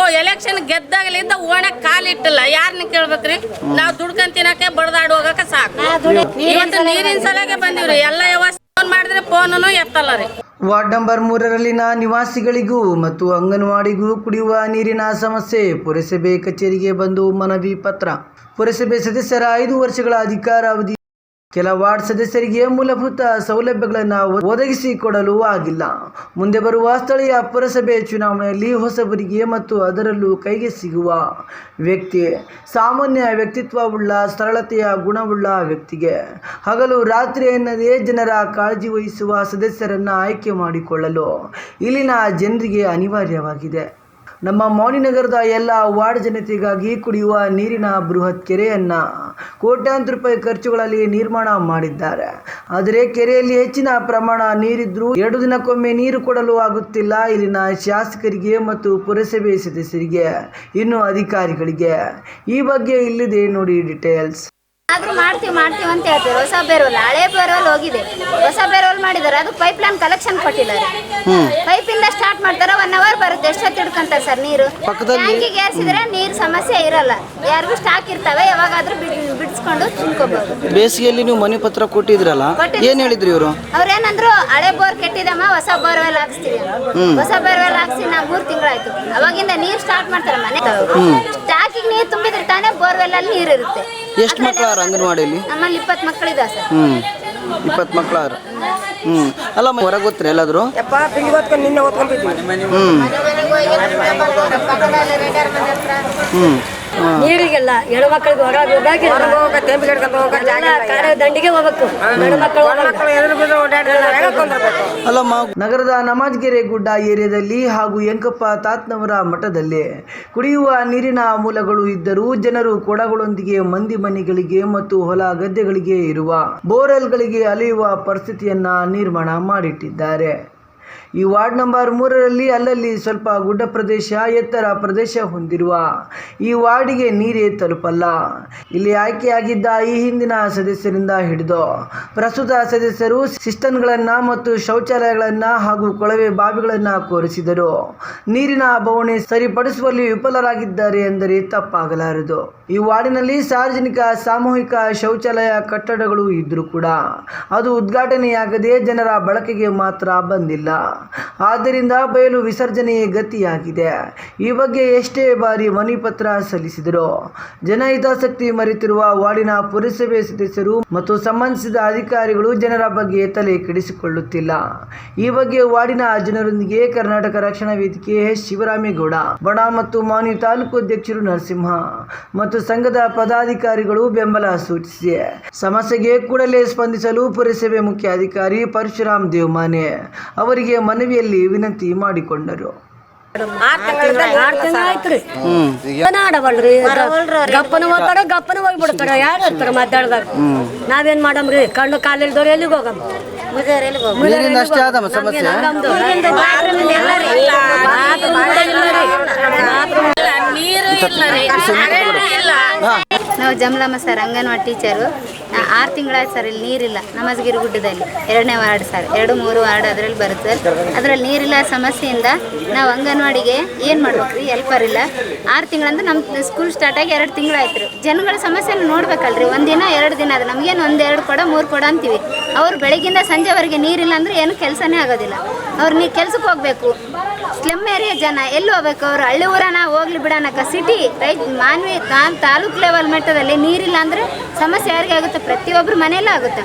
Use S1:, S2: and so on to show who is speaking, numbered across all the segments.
S1: ಓ election ಗೆದ್ದಾಗಲಿಂದ ಓಣೆ ಕಾಲಿಟ್ಟಿಲ್ಲ. ಯಾರನ್ನ ಕೇಳ್ಬೇಕ್ರಿ? ನಾವು ದುಡ್ಕೊಂಡ್ ತಿನ್ನಕ್ಕೆ ಬಡದಾಡ್ ಹೋಗಕ ಸಾಕು. ಇವತ್ತು ನೀರಿನ ಸಲಗೆ ಬಂದಿವ್ರಿ. ಎಲ್ಲ ವ್ಯವಸ್ಥೆ ಫೋನ್ ಮಾಡಿದ್ರೆ ಫೋನನು ಎತ್ತಲ್ಲ ರೀ.
S2: ವಾರ್ಡ್ ನಂಬರ್ ಮೂರರಲ್ಲಿನ ನಿವಾಸಿಗಳಿಗೂ ಮತ್ತು ಅಂಗನವಾಡಿಗೂ ಕುಡಿಯುವ ನೀರಿನ ಸಮಸ್ಯೆ. ಪುರಸಭೆ ಕಚೇರಿಗೆ ಬಂದು ಮನವಿ ಪತ್ರ. ಪುರಸಭೆ ಸದಸ್ಯರ ಐದು ವರ್ಷಗಳ ಅಧಿಕಾರಾವಧಿ ಕೆಲ ವಾರ್ಡ್ ಸದಸ್ಯರಿಗೆ ಮೂಲಭೂತ ಸೌಲಭ್ಯಗಳನ್ನು ಒದಗಿಸಿಕೊಡಲು ಆಗಿಲ್ಲ. ಮುಂದೆ ಬರುವ ಸ್ಥಳೀಯ ಪುರಸಭೆ ಚುನಾವಣೆಯಲ್ಲಿ ಹೊಸಬರಿಗೆ ಮತ್ತು ಅದರಲ್ಲೂ ಕೈಗೆ ಸಿಗುವ ವ್ಯಕ್ತಿ, ಸಾಮಾನ್ಯ ವ್ಯಕ್ತಿತ್ವವುಳ್ಳ, ಸರಳತೆಯ ಗುಣವುಳ್ಳ ವ್ಯಕ್ತಿಗೆ. ಹಗಲು ರಾತ್ರಿ ಎನ್ನದೇ ಜನರ ಕಾಳಜಿ ವಹಿಸುವ ಸದಸ್ಯರನ್ನು ಆಯ್ಕೆ ಮಾಡಿಕೊಳ್ಳಲು ಇಲ್ಲಿನ ಜನರಿಗೆ ಅನಿವಾರ್ಯವಾಗಿದೆ. ನಮ್ಮ ಮೌನಿನಗರದ ಎಲ್ಲ ವಾರ್ಡ್ ಜನತೆಗಾಗಿ ಕುಡಿಯುವ ನೀರಿನ ಬೃಹತ್ ಕೆರೆಯನ್ನು ಕೋಟ್ಯಾಂತರ ರೂಪಾಯಿ ಖರ್ಚುಗಳಲ್ಲಿ ನಿರ್ಮಾಣ ಮಾಡಿದ್ದಾರೆ. ಆದರೆ ಕೆರೆಯಲ್ಲಿ ಹೆಚ್ಚಿನ ಪ್ರಮಾಣ ನೀರಿದ್ರೂ ಎರಡು ದಿನಕ್ಕೊಮ್ಮೆ ನೀರು ಕೊಡಲು ಆಗುತ್ತಿಲ್ಲ. ಇಲ್ಲಿನ ಶಾಸಕರಿಗೆ ಮತ್ತು ಪುರಸಭೆ ಸದಸ್ಯರಿಗೆ, ಇನ್ನು ಅಧಿಕಾರಿಗಳಿಗೆ ಈ ಬಗ್ಗೆ ಇಲ್ಲಿದೆ ನೋಡಿ ಡೀಟೇಲ್ಸ್
S3: ಆದ್ರೂ ಮಾಡ್ತೀವಿ ಮಾಡ್ತೀವಿ ಅಂತ ಹೇಳ್ತೀವಿ. ಹೊಸ ಬೇರೋಲ್ ಹಳೆ ಬೇರೋಲ್ ಹೋಗಿದೆ. ಹೊಸ ಬೇರೋಲ್ ಮಾಡಿದ್ದಾರೆ. ಅದು ಪೈಪ್ ಲೈನ್ ಕಲೆಕ್ಷನ್ ಕೊಟ್ಟಿದ್ದಾರೆ ಪೈಪ್ ಇಂದ ಸ್ಟಾರ್ಟ್ ಮಾಡ್ತಾರೆ ಒನ್ ಅವರ್ ಬರುತ್ತೆ. ಎಷ್ಟೊತ್ತು ಹಿಡ್ಕೊಂತಾರೆ ಸರ್ ನೀರು? ಟ್ಯಾಂಕಿಗೆ ಏರ್ಸಿದ್ರೆ ನೀರ್ ಸಮಸ್ಯೆ ಇರಲ್ಲ. ಯಾರಿಗೂ ಸ್ಟಾಕ್ ಇರ್ತವೆ ಯಾವಾಗಾದ್ರೂ ಬಿಡ್- ಬಿಡಿಸ್ಕೊಂಡು ತಿನ್ಕೋಬಹುದು
S2: ಬೇಸಿಗೆಯಲ್ಲಿ ನೀವು ಮನೆ ಪತ್ರ ಕೊಟ್ಟಿದ್ರಲ್ಲ
S3: ಏನ್
S2: ಏನು ಹೇಳಿದ್ರಿ ಇವರು?
S3: ಅವ್ರೇನಂದ್ರು ಹಳೆ ಬೋರ್ ಕೆಟ್ಟಿದಮ್ಮ ಹೊಸ ಬೋರ್ವೆಲ್ ಹಾಕ್ಸ್ತೀವಿ ಹೊಸ ಬೋರ್ವೆಲ್ ಹಾಕ್ಸಿ ನಾ ಮೂರ್ ತಿಂಗಳಾಯ್ತು ಅವಾಗಿಂದ ನೀರ್ ಸ್ಟಾರ್ಟ್ ಮಾಡ್ತಾರೆ ಮನೆ. ಸ್ಟಾಕಿಗೆ ನೀರ್ ತುಂಬಿದ್ರೆ ತಾನೇ ಬೋರ್ವೆಲ್ ಅಲ್ಲಿ ನೀರ್ ಇರುತ್ತೆ.
S2: ಎಷ್ಟು ಮಕ್ಕಳು ಅವ್ರ ಅಂಗನವಾಡಿಯಲ್ಲಿ
S3: ನಮ್ಮಲ್ಲಿ ಇಪ್ಪತ್ತು ಮಕ್ಕಳಿದಾವೆ ಸರ್.
S2: ಹ್ಞೂ ಇಪ್ಪತ್ತು ಮಕ್ಕಳು ಅವ್ರು. ಹ್ಞೂ ಅಲ್ಲ ಹೊರಗೆ ಗೊತ್ತ್ರಿ ಎಲ್ಲಾದರೂ?
S4: ಯಪ್ಪ ಪಿಂಡಿ ಓದ್ಕೊಂಡು ನಿನ್ನೆ ಓದ್ಕೊಂತಿದ್ವಿ
S2: ಹ್ಞೂ ಹ್ಞೂ
S5: ನೀರಿಗೆಲ್ಲ ಹೆಣ್ಮಕ್ಳಿಗೆ ಹೊರಗೆ ಹೋಗಾಗಿ
S4: ಹೊರಗೆ ಹೋಗ ತೆಂಬಿ ಗಿಡ್ಕೊಂಡು ಹೋಗ ಜಾಗ ಇಲ್ಲ.
S5: ಕಾರ್ಯ ದಂಡಿಗೆ ಹೋಗ್ಬೇಕು. ಹೆಣ್ಮಕ್ಳು
S2: ನಗರದ ನಮಾಜ್ಗೆರೆ ಗುಡ್ಡ ಏರಿಯಾದಲ್ಲಿ ಹಾಗೂ ಯಂಕಪ್ಪ ತಾತ್ನವರ ಮಠದಲ್ಲಿ ಕುಡಿಯುವ ನೀರಿನ ಮೂಲಗಳು ಇದ್ದರೂ ಜನರು ಕೊಡಗಳೊಂದಿಗೆ ಮಂದಿ ಮನೆಗಳಿಗೆ ಮತ್ತು ಹೊಲ ಗದ್ದೆಗಳಿಗೆ ಇರುವ ಬೋರ್ವೆಲ್ಗಳಿಗೆ ಅಲೆಯುವ ಪರಿಸ್ಥಿತಿಯನ್ನ ನಿರ್ಮಾಣ ಮಾಡಿಟ್ಟಿದ್ದಾರೆ. ಈ ವಾರ್ಡ್ ನಂಬರ್ ಮೂರರಲ್ಲಿ ಅಲ್ಲಲ್ಲಿ ಸ್ವಲ್ಪ ಗುಡ್ಡ ಪ್ರದೇಶ, ಎತ್ತರ ಪ್ರದೇಶ ಹೊಂದಿರುವ ಈ ವಾರ್ಡಿಗೆ ನೀರೇ ತಲುಪಲ್ಲ. ಇಲ್ಲಿ ಆಯ್ಕೆಯಾಗಿದ್ದ ಈ ಹಿಂದಿನ ಸದಸ್ಯರಿಂದ ಹಿಡಿದು ಪ್ರಸ್ತುತ ಸದಸ್ಯರು ಸಿಸ್ಟನ್ಗಳನ್ನು ಮತ್ತು ಶೌಚಾಲಯಗಳನ್ನು ಹಾಗೂ ಕೊಳವೆ ಬಾವಿಗಳನ್ನು ಕೋರಿಸಿದರು. ನೀರಿನ ಬವಣೆ ಸರಿಪಡಿಸುವಲ್ಲಿ ವಿಫಲರಾಗಿದ್ದಾರೆ ಎಂದರೆ ತಪ್ಪಾಗಲಾರದು. ಈ ವಾರ್ಡಿನಲ್ಲಿ ಸಾರ್ವಜನಿಕ, ಸಾಮೂಹಿಕ ಶೌಚಾಲಯ ಕಟ್ಟಡಗಳು ಇದ್ದರೂ ಕೂಡ ಅದು ಉದ್ಘಾಟನೆಯಾಗದೆ ಜನರ ಬಳಕೆಗೆ ಮಾತ್ರ ಬಂದಿಲ್ಲ. ಆದ್ದರಿಂದ ಬಯಲು ವಿಸರ್ಜನೆಯೇ ಗತಿಯಾಗಿದೆ. ಈ ಬಗ್ಗೆ ಎಷ್ಟೇ ಬಾರಿ ಮನವಿ ಪತ್ರ ಸಲ್ಲಿಸಿದರು ಜನಹಿತಾಸಕ್ತಿ ಮರೆತಿರುವ ವಾರ್ಡಿನ ಪುರಸಭೆ ಸದಸ್ಯರು ಮತ್ತು ಸಂಬಂಧಿಸಿದ ಅಧಿಕಾರಿಗಳು ಜನರ ಬಗ್ಗೆ ತಲೆ ಕೆಡಿಸಿಕೊಳ್ಳುತ್ತಿಲ್ಲ. ಈ ಬಗ್ಗೆ ವಾರ್ಡಿನ ಜನರೊಂದಿಗೆ ಕರ್ನಾಟಕ ರಕ್ಷಣಾ ವೇದಿಕೆ ಎಸ್. ಶಿವರಾಮೇಗೌಡ, ಬಡ ಮತ್ತು ಮಾನ್ಯ ತಾಲೂಕು ಅಧ್ಯಕ್ಷರು ನರಸಿಂಹ ಮತ್ತು ಸಂಘದ ಪದಾಧಿಕಾರಿಗಳು ಬೆಂಬಲ ಸೂಚಿಸಿ ಸಮಸ್ಯೆಗೆ ಕೂಡಲೇ ಸ್ಪಂದಿಸಲು ಪುರಸಭೆ ಮುಖ್ಯ ಅಧಿಕಾರಿ ಪರಶುರಾಮ್ ದೇವಮಾನೆ ಅವರಿಗೆ ಮನವಿಯಲ್ಲಿ ವಿನಂತಿ ಮಾಡಿಕೊಂಡರು.
S5: ಆಡವಲ್ರಿ ಗಪ್ಪನ ಹೋಗ್ತಾರ ಗಪ್ಪನ ಹೋಗ್ಬಿಡ್ತಾರ. ಯಾರು ಇರ್ತಾರ ನಾವೇನ್ ಮಾಡಮ್ರಿ ಕಣ್ಣು ಕಾಲಿಲ್ದವ್ರು ಎಲ್ಲಿಗೆ ಹೋಗಮ್?
S2: ನೀರಿಂದ ಅಷ್ಟೇ ಆದಮ್ಮ ಸಮಸ್ಯೆ.
S1: ನೀರು ಇಲ್ಲ
S3: ನಾವು ಜಮಲಮ್ಮ ಸರ್, ಅಂಗನವಾಡಿ ಟೀಚರು. ಆರು ತಿಂಗಳಾಯ್ತು ಸರ್, ಇಲ್ಲಿ ನೀರಿಲ್ಲ. ನಮಸ್ಗಿರಿ ಗುಡ್ಡದಲ್ಲಿ. ಎರಡನೇ ವಾರ್ಡ್ ಸರ್, ಎರಡು, ಮೂರು ವಾರ್ಡ್ ಅದರಲ್ಲಿ ಬರುತ್ತೆ ಅದರಲ್ಲಿ ನೀರಿಲ್ಲ ಸಮಸ್ಯೆಯಿಂದ ನಾವು ಅಂಗನವಾಡಿಗೆ ಏನು ಮಾಡ್ಬೇಕು ರೀ ಹೆಲ್ಪರ್ ಇಲ್ಲ. ಆರು ತಿಂಗಳಂದ್ರೆ ನಮ್ಮ ಸ್ಕೂಲ್ ಸ್ಟಾರ್ಟ್ ಆಗಿ ಎರಡು ತಿಂಗಳಾಯ್ತು ರೀ. ಜನಗಳ ಸಮಸ್ಯೆನ ನೋಡ್ಬೇಕಲ್ರಿ. ಒಂದಿನ, ಎರಡು ದಿನ ಅದು ನಮಗೇನು ಒಂದು ಎರಡು ಕೊಡ, ಮೂರು ಕೊಡ ಅಂತೀವಿ. ಅವ್ರು ಬೆಳಗಿಂದ ಸಂಜೆವರೆಗೆ ನೀರಿಲ್ಲ ಅಂದ್ರೆ ಏನು ಕೆಲಸನೇ ಆಗೋದಿಲ್ಲ. ಅವ್ರು ನೀ ಕೆಲ್ಸಕ್ಕೆ ಹೋಗ್ಬೇಕು. ಸ್ಲಮ್ ಏರಿಯಾ ಜನ, ಎಲ್ಲಿ ಹೋಗ್ಬೇಕು ಅವ್ರು? ಹಳ್ಳಿ ಊರನ ಹೋಗ್ಲಿ ಬಿಡೋಣಕ್ಕ. ಸಿಟಿ ರೈತ, ಮಾನ್ವಿ ತಾನ್ ತಾಲೂಕ್ ಲೆವೆಲ್ ಮಟ್ಟದಲ್ಲಿ ನೀರಿಲ್ಲ ಅಂದ್ರೆ ಸಮಸ್ಯೆ ಯಾರಿಗೆ ಆಗುತ್ತೆ? ಪ್ರತಿಯೊಬ್ಬರು ಮನೆಯಲ್ಲೂ ಆಗುತ್ತೆ.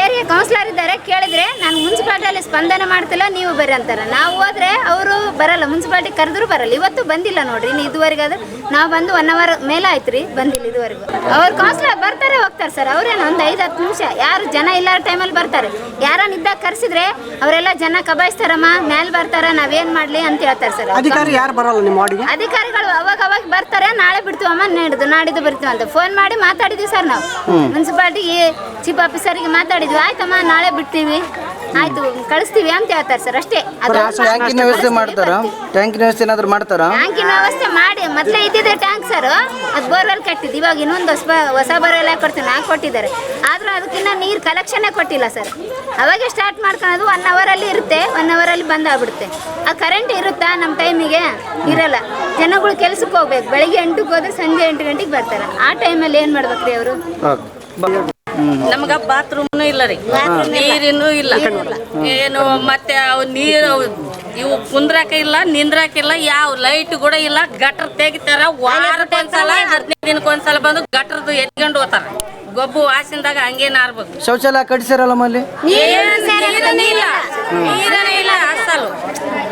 S3: ಏರಿಯಾ ಕೌನ್ಸಿಲರ್ ಇದ್ದಾರೆ ಕೇಳಿದ್ರೆ ನಾನು ಮುನ್ಸಿಪಾಲ್ಟಿಯಲ್ಲಿ ಸ್ಪಂದನೆ ಮಾಡ್ತಿಲ್ಲ ನೀವು ಬರ್ರಿ ಅಂತಾರೆ. ನಾವು ಹೋದ್ರೆ ಅವರು ಬರಲ್ಲ ಮುನ್ಸಿಪಾಲ್ಟಿ ಕರೆದ್ರು ಬರಲ್ಲ. ಇವತ್ತು ಬಂದಿಲ್ಲ ನೋಡ್ರಿ ಇನ್ನು ಇದುವರೆಗಾದ್ರೆ ನಾವು ಬಂದು ಒನ್ ಅವರ್ ಮೇಲೆ ಆಯ್ತು ರೀ ಬಂದಿಲ್ಲ ಇದುವರೆಗೂ. ಅವ್ರು ಕೌನ್ಸಿಲರ್ ಬರ್ತಾರೆ ಹೋಗ್ತಾರೆ ಸರ್. ಅವ್ರೇನು ಒಂದು ಐದು ಹತ್ತು ನಿಮಿಷ ಯಾರು ಜನ ಇಲ್ಲ ಟೈಮಲ್ಲಿ ಬರ್ತಾರೆ. ಯಾರನ್ನ ಇದ್ದಾಗ ಕರೆಸಿದ್ರೆ ಅವರೆಲ್ಲ ಜನ ಕಬಾಯಿಸ್ತಾರಮ್ಮ ಮೇಲೆ ಬರ್ತಾರ ನಾವೇನ್ ಮಾಡ್ಲಿ ಅಂತ ಹೇಳ್ತಾರೆ ಸರ್.
S4: ಅಧಿಕಾರಿ ಯಾರು ಬರಲ್ಲ ನಿಮ್ಮ
S3: ಅಧಿಕಾರಿಗಳು ಅವಾಗ ಅವಾಗ ಬರ್ತಾರೆ ನಾಳೆ ಬಿಡ್ತೀವಮ್ಮ ನಾಡಿದ್ದು ನಾಡಿದ್ದು ಬರ್ತೀವಿ ಅಂತ ಫೋನ್ ಮಾಡಿ ಮಾತಾಡಿದ್ವಿ ಸರ್ ನಾವು. ಮುನ್ಸಿಪಾಲ್ಟಿ ಚೀಫ್ ಆಫೀಸರ್ಗೆ ಮಾತಾಡಿದ್ವಿ. ಆಯ್ತಮ್ಮ ನಾಳೆ ಬಿಡ್ತೀವಿ. ಆಯ್ತು ಕಳಿಸ್ತೀವಿ ಅಂತ ಹೇಳ್ತಾರೆ ಸರ್ ಅಷ್ಟೇ.
S2: ಟ್ಯಾಂಕಿನ ವ್ಯವಸ್ಥೆ ಮಾಡ್ತಾರಾ? ಟ್ಯಾಂಕಿನ ವ್ಯವಸ್ಥೆ ಏನಾದ್ರು ಮಾಡ್ತಾರಾ?
S3: ಟ್ಯಾಂಕಿನ ವ್ಯವಸ್ಥೆ ಮಾಡಿ ಮೊದಲೇ ಇದ್ದಿದೆ ಟ್ಯಾಂಕ್ ಸರ್. ಅದು ಬೋರ್ವೆಲ್ ಕಟ್ಟಿದ್ದು ಇವಾಗ ಇನ್ನೊಂದು ಹೊಸ ಹೊಸ ಬೋರ್ವೆಲ್ ಕೊಡ್ತೀನಿ ಹಾಕಿ ಕೊಟ್ಟಿದ್ದಾರೆ. ಆದರೂ ಅದಕ್ಕಿನ್ನ ನೀರು ಕಲೆಕ್ಷನ್ನೇ ಕೊಟ್ಟಿಲ್ಲ ಸರ್. ಅವಾಗೆ ಸ್ಟಾರ್ಟ್ ಮಾಡ್ಕೊಳೋದು ಒನ್ ಅವರಲ್ಲಿ ಇರುತ್ತೆ ಒನ್ ಅವರಲ್ಲಿ ಬಂದಾಗ್ಬಿಡುತ್ತೆ. ಆ ಕರೆಂಟ್ ಇರುತ್ತಾ ನಮ್ಮ ಟೈಮಿಗೆ ಇರಲ್ಲ. ಜನಗಳು ಕೆಲ್ಸಕ್ಕೆ ಹೋಗ್ಬೇಕು. ಬೆಳಿಗ್ಗೆ ಎಂಟಕ್ಕೆ ಹೋದ್ರೆ ಸಂಜೆ ಎಂಟು ಗಂಟೆಗೆ ಬರ್ತಾರೆ. ಆ ಟೈಮಲ್ಲಿ ಏನು ಮಾಡ್ಬೇಕ್ರಿ ಅವರು?
S1: ನಮ್ಗ ಬಾತ್ರೂಮ್ನು ಇಲ್ಲ ರೀ. ನೀರಿನೂ ಇಲ್ಲ. ಏನು ಮತ್ತೆ ಅವು ನೀರು ಇವು ಕುಂದ್ರಾಕ ಇಲ್ಲ ನಿಂದ್ರಾಕ ಇಲ್ಲ ಯಾವ ಲೈಟ್ ಕೂಡ ಇಲ್ಲ. ಗಟ್ರ್ ತೆಗಿತಾರ ವಾರಕ್ಕೊಂದ್ಸಲ ಹದಿನೈದು ದಿನಕ್ಕೊಂದ್ಸಲ ಬಂದು ಗಟ್ರದ್ದು ಎತ್ಕೊಂಡು ಹೋತಾರ ಗೊಬ್ಬು ವಾಸಿಂದಾಗ ಹಂಗೆ ನಾರ್ಬೇಕು
S2: ಶೌಚಾಲಯ ಕಟ್ಸಿರಲ್ಲ
S1: ಮಲ್ಲಿ? ನೀರನೇ ಇಲ್ಲ. ಅಸಲು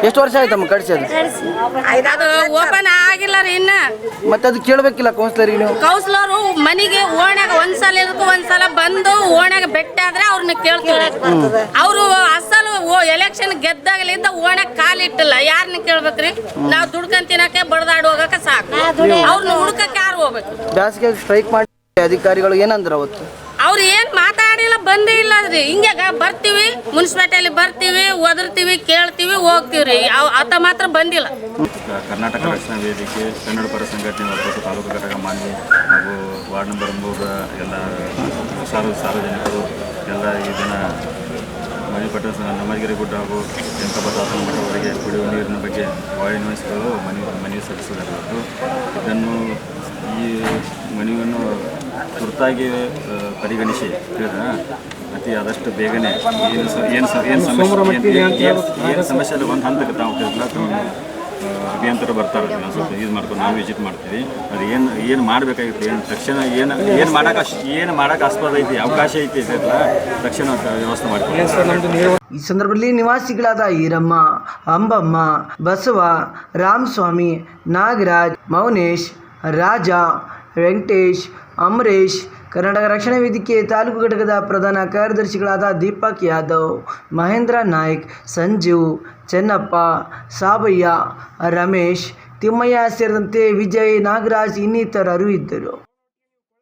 S2: ಎಷ್ಟು ವರ್ಷ ಆಯ್ತಮ್ಮ ಕಟ್ಸೋದು
S1: ಅದು ಓಪನ್ ಆಗಿಲ್ಲ ರೀ ಇನ್ನ.
S2: ಮತ್ತೆ ಅದು ಕೇಳಬೇಕಿಲ್ಲ ಕೌನ್ಸಿಲರಿಗೆ ನೀವು?
S1: ಕೌನ್ಸಿಲರು ಮನೆಗೆ ಓಣ್ಯಾಗ ಒಂದ್ಸಲ ಇದಕ್ಕೂ ಒಂದ್ಸಲ ಬಂದು ಓಣ್ಯಾಗ ಬೆಟ್ಟ ಆದ್ರೆ ಅವ್ರನ್ನ ಕೇಳ್ತಾರೆ ಅವರು ಅಸಲು ಎಲೆಕ್ಷನ್ ಗೆದ್ದಾಗಲಿಂದ ಓಣ್ಯಾಗ ಕಾಲಿಟ್ಟಿಲ್ಲ ಯಾರನ್ನ ಕೇಳ್ಬೇಕ್ರಿ ನಾವು ದುಡ್ಕೊಂಡ್ ತಿನ್ನಕ್ಕೆ ಬಡದಾಡ್ ಹೋಗಕ್ಕೆ ಸಾಕು. ಅವ್ರನ್ನ ಹುಡ್ಕಕ್ಕೆ ಯಾರು ಹೋಗ್ಬೇಕು?
S2: ಬೇಸಿಗೆ ಸ್ಟ್ರೈಕ್ ಮಾಡಿ ಅಧಿಕಾರಿಗಳು ಏನಂದ್ರೆ ಅವತ್ತು?
S1: ಅವ್ರು ಏನ್ ಮಾತಾಡಿಲ್ಲ ಬಂದೇ ಇಲ್ಲ ರೀ ಹಿಂಗೆ ಗ- ಬರ್ತೀವಿ, ಮುನ್ಸಿಪಾಲ್ಟಿಯಲ್ಲಿ ಬರ್ತೀವಿ, ಒದರ್ತೀವಿ, ಕೇಳ್ತೀವಿ ಹೋಗ್ತೀವಿ ಅವ್ ಆತ ಮಾತ್ರ ಬಂದಿಲ್ಲ.
S6: ಕರ್ನಾಟಕ ರಕ್ಷಣಾ ವೇದಿಕೆ, ಕನ್ನಡ ಪರ ಸಂಘಟನೆ ತಾಲೂಕು ಘಟಕ ಮಾನ್ವಿ ಹಾಗೂ ವಾರ್ಡ್ ನಂಬರ್ ಮೂರ ಎಲ್ಲ ಸಾರ್ವ ಸಾರ್ವಜನಿಕರು, ಎಲ್ಲ ಈ ದಿನ ಮಣಿಪಟ್ಟ ನಮಗಿರಿ ಗುಡ್ಡ ಹಾಗೂ ವೆಂಕಟಪತಾಸನ ಮಠವರಿಗೆ ಕುಡಿಯುವ ನೀರಿನ ಬಗ್ಗೆ ವಾಯು ನಿವಾಸಿಗಳು ಮನವಿ ಮನವಿ ಸಲ್ಲಿಸಿದ್ದಾರೆ ಇದನ್ನು ಈ ಮನವಿಯನ್ನು ತುರ್ತಾಗಿ ಪರಿಗಣಿಸಿ. ಅತಿ ಆದಷ್ಟು ಬೇಗನೆ ಏನು ಸ- ಏನು ಏನು ಸಮಸ್ಯೆ ಏನು- ಸಮಸ್ಯೆ ಒಂದು ಹಂತಕ್ಕೆ ತಾವು ಅಭಿಯಂತರ ಬರ್ತಾರೆ ನಾನು ಸ್ವಲ್ಪ ಇದು ಮಾಡ್ಕೊಂಡು ನಾವು ವಿಸಿಟ್ ಮಾಡ್ತೀವಿ. ಅದು ಏನು ಏನು ಮಾಡಬೇಕಾಗಿತ್ತು? ಏನು ತಕ್ಷಣ ಏನು ಏನು ಮಾಡಕ್ಕೆ ಏನು ಮಾಡೋಕೆ ಆಸ್ಪದ ಐತಿ ಅವಕಾಶ ಐತಿ ಅಂತ ತಕ್ಷಣ ವ್ಯವಸ್ಥೆ ಮಾಡ್ತೀವಿ
S2: ಈ ಸಂದರ್ಭದಲ್ಲಿ ನಿವಾಸಿಗಳಾದ ಈರಮ್ಮ ಅಂಬಮ್ಮ ಬಸವ ರಾಮಸ್ವಾಮಿ ನಾಗರಾಜ್ ಮೌನೇಶ್ ರಾಜ ವೆಂಕಟೇಶ್ ಅಮರೇಶ್, ಕರ್ನಾಟಕ ರಕ್ಷಣಾ ವೇದಿಕೆ ತಾಲೂಕು ಘಟಕದ ಪ್ರಧಾನ ಕಾರ್ಯದರ್ಶಿಗಳಾದ ದೀಪಕ್ ಯಾದವ್, ಮಹೇಂದ್ರ ನಾಯ್ಕ್ ಸಂಜೀವ್ ಚೆನ್ನಪ್ಪ, ಸಾಬಯ್ಯ, ರಮೇಶ್, ತಿಮ್ಮಯ್ಯ ಸೇರಿದಂತೆ ವಿಜಯ್ ನಾಗರಾಜ್ ಇನ್ನಿತರರು ಇದ್ದರು.